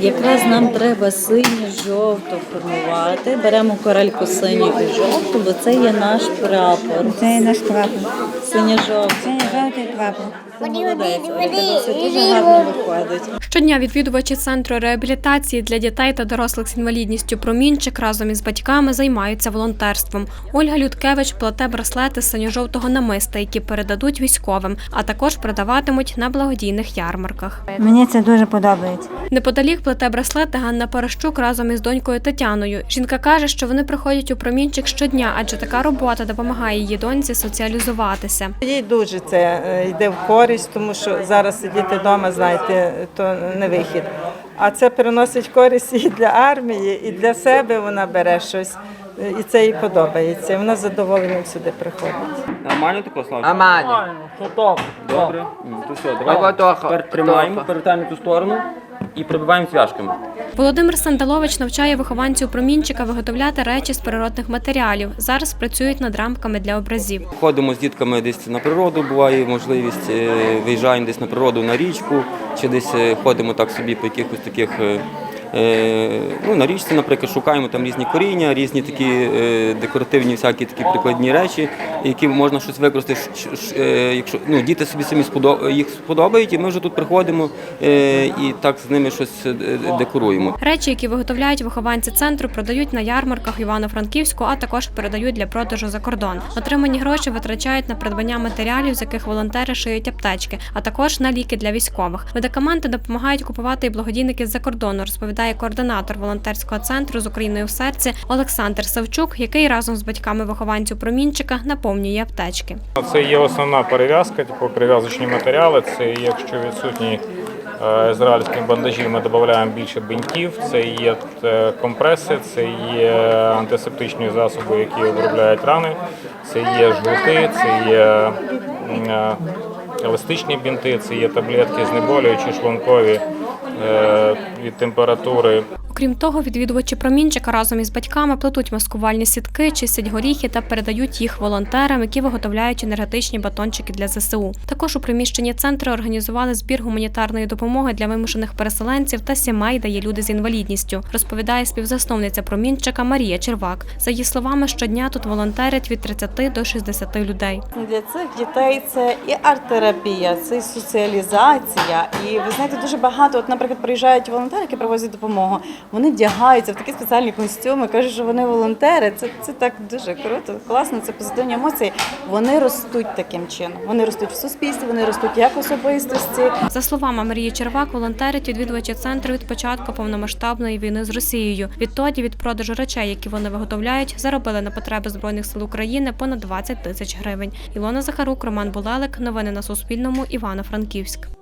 Якраз нам треба синє-жовто формувати. Беремо коральку синю і жовту, бо це є наш прапор. Це є наш прапор. Синьо-жовтий. Молодець, дуже гарно виходить. Щодня відвідувачі центру реабілітації для дітей та дорослих з інвалідністю Промінчик разом із батьками займаються волонтерством. Ольга Людкевич плете браслети з синьо-жовтого намиста, які передадуть військовим, а також продаватимуть на благодійних ярмарках. Мені це дуже подобається. Неподалік плете браслети Ганна Паращук разом із донькою Тетяною. Жінка каже, що вони приходять у промінчик щодня, адже така робота допомагає її доньці соціалізуватися. Їй дуже це е, йде в користь, тому що зараз сидіти вдома, знаєте, то не вихід. А це приносить користь і для армії, і для себе вона бере щось. е, І це їй подобається. Вона з задоволенням сюди приходить. Нормально тако, Слава? Нормально. Добре. М, То все, давай тепер тримаємо, перевертаємо ту сторону і прибиваємо цвяшками. Володимир Сандалович навчає вихованців промінчика виготовляти речі з природних матеріалів. Зараз працюють над рамками для образів. Ходимо з дітками десь на природу, буває можливість, е, виїжджаємо десь на природу, на річку, чи десь е, ходимо так собі по якихось таких. Е, Ну, на річці, наприклад, шукаємо там різні коріння, різні такі е, декоративні, всякі такі прикладні речі, які можна щось використати, е, якщо ну, діти собі самі сподо- їх сподобають, і ми вже тут приходимо і так з ними щось декоруємо. Речі, які виготовляють вихованці центру, продають на ярмарках Івано-Франківську, а також передають для продажу за кордон. Отримані гроші витрачають на придбання матеріалів, з яких волонтери шиють аптечки, а також на ліки для військових. Медикаменти допомагають купувати і благодійники з-за кордону, розповідає координатор волонтерського центру з Україною в серці Олександр Савчук, який разом з батьками вихованців промінчика наповнює аптечки. Це є основна перев'язка, типу перев'язочні матеріали. Це якщо відсутні е, ізраїльські бандажі, ми додаємо більше бинтів. Це є е, компреси, це є антисептичні засоби, які обробляють рани, це є жгути, це є е, еластичні бінти, це є таблетки знеболюючі, шлункові від температури. Окрім того, відвідувачі промінчика разом із батьками плетуть маскувальні сітки, чистять горіхи та передають їх волонтерам, які виготовляють енергетичні батончики для ЗСУ. Також у приміщенні центру організували збір гуманітарної допомоги для вимушених переселенців та сімей, де є люди з інвалідністю, розповідає співзасновниця промінчика Марія Червак. За її словами, щодня тут волонтерять від 30 до 60 людей. Для цих дітей це і арт-терапія, це і соціалізація. І ви знаєте, дуже багато, от, наприклад, приїжджають волонтери, які привозять допомогу. Вони вдягаються в такі спеціальні костюми, кажуть, що вони волонтери. Це, це так дуже круто, класно, це позитивні емоції. Вони ростуть таким чином. Вони ростуть в суспільстві, вони ростуть як особистості. За словами Марії Червак, волонтерить відвідувачі центру від початку повномасштабної війни з Росією. Відтоді від продажу речей, які вони виготовляють, заробили на потреби збройних сил України понад 20 тисяч гривень. Ілона Захарук, Роман Булелик. Новини на Суспільному. Івано-Франківськ.